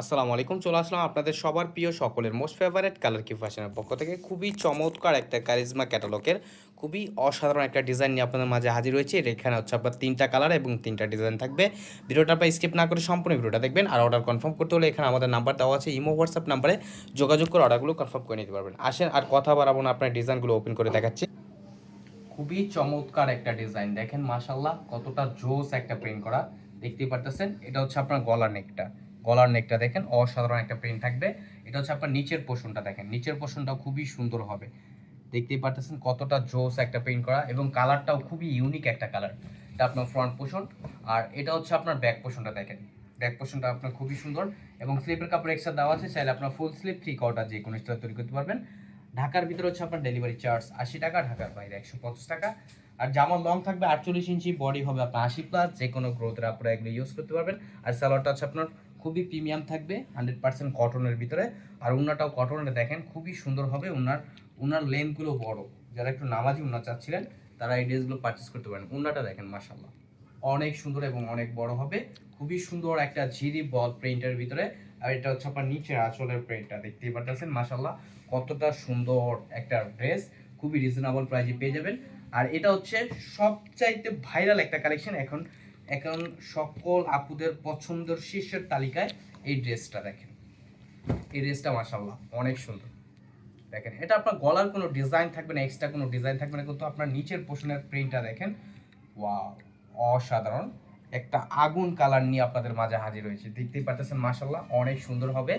আসসালামু আলাইকুম, চলে আসলাম আপনাদের সবার প্রিয় সকলের মোস্ট ফেভারেট কালার কি ফ্যাশনের পক্ষ থেকে। খুবই চমৎকার একটা কারিজমা ক্যাটালগের খুবই অসাধারণ একটা ডিজাইন নিয়ে আপনাদের মাঝে হাজির হয়েছে। এখানে হচ্ছে আপনার তিনটা কালার এবং তিনটা ডিজাইন থাকবে। ভিডিওটা আপনার স্কিপ না করে সম্পূর্ণ ভিডিওটা দেখবেন আর অর্ডার কনফার্ম করতে হলে এখানে আমাদের নাম্বার দেওয়া আছে, ইমো, হোয়াটসঅ্যাপ নাম্বারে যোগাযোগ করে অর্ডারগুলো কনফার্ম করে নিতে পারবেন। আসেন আর কথা বাড়াবো না, আপনার ডিজাইনগুলো ওপেন করে দেখাচ্ছি। খুবই চমৎকার একটা ডিজাইন দেখেন মাশাল্লাহ কতটা জোস একটা প্রিন্ট করা। দেখতেই পারতেছেন, এটা হচ্ছে আপনার গলার নেকটা গলার নেকটা দেখেন, অসাধারণ একটা প্রিন্ট থাকবে। এটা হচ্ছে আপনার নিচের পোষণটা দেখেন। নিচের পোর্শনটা খুবই সুন্দর হবে। দেখতেই পারতেছেন কতটা জোস একটা প্রিন্ট করা এবং কালারটাও খুবই ইউনিক একটা কালার এটা আপনার ফ্রন্ট পোষণ আর এটা হচ্ছে আপনার ব্যাক পোর্শনটা দেখেন। ব্যাক পোর্শনটা আপনার খুবই সুন্দর এবং স্লিপের কাপড় এক্সট্রা দেওয়া আছে, চাইলে আপনার ফুল স্লিপ থ্রি কটা যে কোনো স্টাইল তৈরি করতে পারবেন। ঢাকার ভিতরে হচ্ছে আপনার ডেলিভারি চার্জ আশি টাকা, ঢাকার বাইরে একশো পঞ্চাশ টাকা। আর জামার লং থাকবে আটচল্লিশ ইঞ্চি বডি হবে আপনার আশি প্লাস যে কোনো গ্রোথের আপনারা এগুলো ইউজ করতে পারবেন। আর সালোয়ারটা হচ্ছে আপনার খুবই প্রিমিয়াম থাকবে হান্ড্রেড পার্সেন্ট কটনের ভিতরে। আর উন্নাটাও কটনের দেখেন, খুবই সুন্দর হবে, উনার উনার লেন্থগুলো বড়। যারা একটু নামাজি উন্না চাচ্ছিলেন, তারা এই ড্রেসগুলো পারচেস করতে পারেন। উন্নাটা দেখেন মাসাল্লাহ অনেক সুন্দর এবং অনেক বড় হবে। খুবই সুন্দর একটা ঝিরি বল প্রিন্টের ভিতরে। আর এটা হচ্ছে আপনার নিচের আঁচলের প্রিন্টটা দেখতেই পাচ্ছেন মাসাল্লাহ কতটা সুন্দর একটা ড্রেস খুবই রিজনেবল প্রাইসে পেয়ে যাবেন। আর এটা হচ্ছে সবচাইতে ভাইরাল একটা কালেকশন এখন এখন সকল আপুদের পছন্দের শীর্ষের তালিকায় এই ড্রেসটা দেখেন। এই ড্রেসটা মাসাল্লাহ অনেক সুন্দর। দেখেন, এটা আপনার গলার কোনো ডিজাইন থাকবে না, এক্সট্রা কোনো ডিজাইন থাকবে না, কিন্তু আপনার নিচের পোর্শনের প্রিন্টটা দেখেন ওয়া অসাধারণ। একটা আগুন কালার নিয়ে আপনাদের মাঝে হাজির হয়েছে। দেখতেই পাচ্ছেন মাসাল্লাহ অনেক সুন্দর হবে।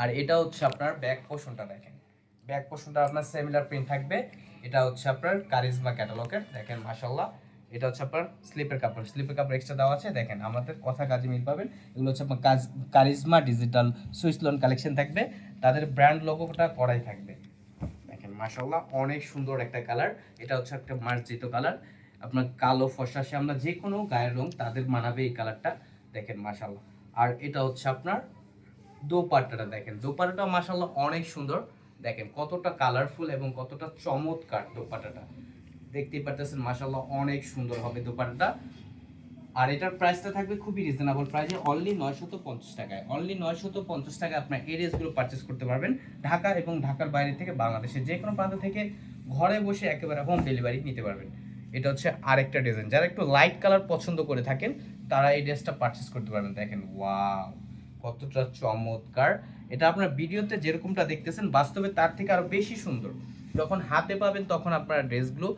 আর এটা হচ্ছে আপনার ব্যাক পোর্শনটা দেখেন। ব্যাক পোর্শনটা আপনার সিমিলার প্রিন্ট থাকবে। এটা হচ্ছে আপনার কারিজমা ক্যাটালগের দেখেন মাসাল্লাহ এটা হচ্ছে আপনার স্লিপের কাপড়। স্লিপের কাপড় এক্সট্রা দেওয়া আছে। দেখেন, আমাদের কথা কাজে মিল পাবেন। এগুলো হচ্ছে আপনার কাজ charisma digital swiss lawn collection থাকবে। তাদের ব্র্যান্ড লোগোটা করাই থাকবে। দেখেন মাসাল্লাহ অনেক সুন্দর একটা কালার এটা হচ্ছে একটা মার্জিত কালার আপনার কালো ফসাসে আমরা যে কোনো গায়ের রং তাদের মানাবে এই কালারটা দেখেন মাসাল্লাহ আর এটা হচ্ছে আপনার দোপাট্টাটা, দেখেন। দোপাট্টাটা মাসাল্লাহ অনেক সুন্দর। দেখেন, কতটা কালারফুল এবং কতটা চমৎকার দোপাট্টাটা। দেখতেই পারতেছেন মাসাল্লাহ অনেক সুন্দর হবে দোপাট্টাটা আর এটার প্রাইসটা থাকবে খুবই রিজনেবল প্রাইসে অনলি নয়শত পঞ্চাশ টাকায়। অনলি নয়শত পঞ্চাশ টাকায় আপনার এই ড্রেসগুলো পারচেস করতে পারবেন ঢাকা এবং ঢাকার বাইরে থেকে বাংলাদেশের যে কোনো প্রান্ত থেকে ঘরে বসে একেবারে হোম ডেলিভারি নিতে পারবেন। এটা হচ্ছে আরেকটা ডিজাইন যারা একটু লাইট কালার পছন্দ করে থাকেন, তারা এই ড্রেসটা পারচেস করতে পারবেন। দেখেন ওয়াও কতটা চমৎকার। এটা আপনার ভিডিওতে যেরকমটা দেখতেছেন, বাস্তবে তার থেকে আরও বেশি সুন্দর। যখন হাতে পাবেন তখন আপনার ড্রেসগুলো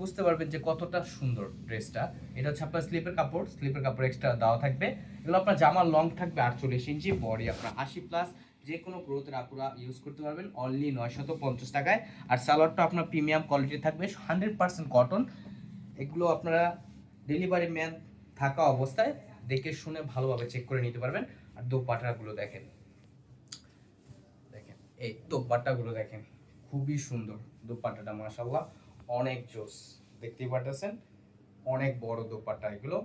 বুঝতে পারবেন যে কতটা সুন্দর ড্রেসটা। এটা হচ্ছে আপনার স্লিপের কাপড় স্লিপের কাপড় এক্সট্রা দেওয়া থাকবে। এগুলো আপনার জামার লং থাকবে আটচল্লিশ ইঞ্চি বডি আপনার আশি প্লাস যে কোনো গ্রোথের আপুরা ইউজ করতে পারবেন অনলি নয়শত পঞ্চাশ টাকায়। আর সালোয়ারটা আপনার প্রিমিয়াম কোয়ালিটি থাকবে হান্ড্রেড পার্সেন্ট কটন এগুলো আপনারা ডেলিভারি ম্যান থাকা অবস্থায় দেখে শুনে ভালোভাবে চেক করে নিতে পারবেন। আর দোপাট্টাগুলো দেখেন। দেখেন, এই দোপাট্টাগুলো দেখেন, খুবই সুন্দর দোপাট্টাটা মাশাল্লাহ অনেক জোস, দেখতেই পারতেছেন? অনেক বড় দোপাট্টা, এগুলো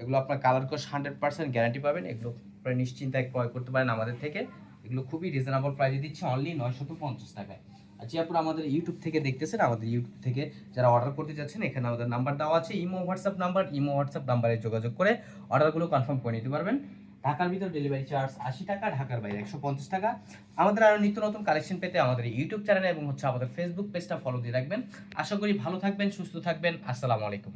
এগুলো আপনার colour course hundred percent guarantee পাবেন, এগুলো প্রায় নিশ্চিন্তায় ক্রয় করতে পারেন আমাদের থেকে। এগুলো খুবই রিজনেবল প্রাইসে দিচ্ছে অনলি নয়শত পঞ্চাশ টাকায়। আর যে আপনারা আমাদের ইউটিউব থেকে দেখতেছেন, আমাদের ইউটিউব থেকে যারা অর্ডার করতে যাচ্ছেন, এখানে আমাদের নাম্বার দেওয়া আছে, imo WhatsApp number imo WhatsApp নাম্বারে যোগাযোগ করে অর্ডারগুলো কনফার্ম করে নিতে পারবেন। ঢাকার ভিতর ডেলিভারি চার্জ আশি টাকা, ঢাকার বাইরে একশো পঞ্চাশ টাকা। আমাদের আরও নিত্য নতুন কালেকশন পেতে আমাদের ইউটিউব চ্যানেল এবং হচ্ছে আমাদের ফেসবুক পেজটা ফলো দিয়ে রাখবেন। আশা করি ভালো থাকবেন, সুস্থ থাকবেন। আসসালামু আলাইকুম।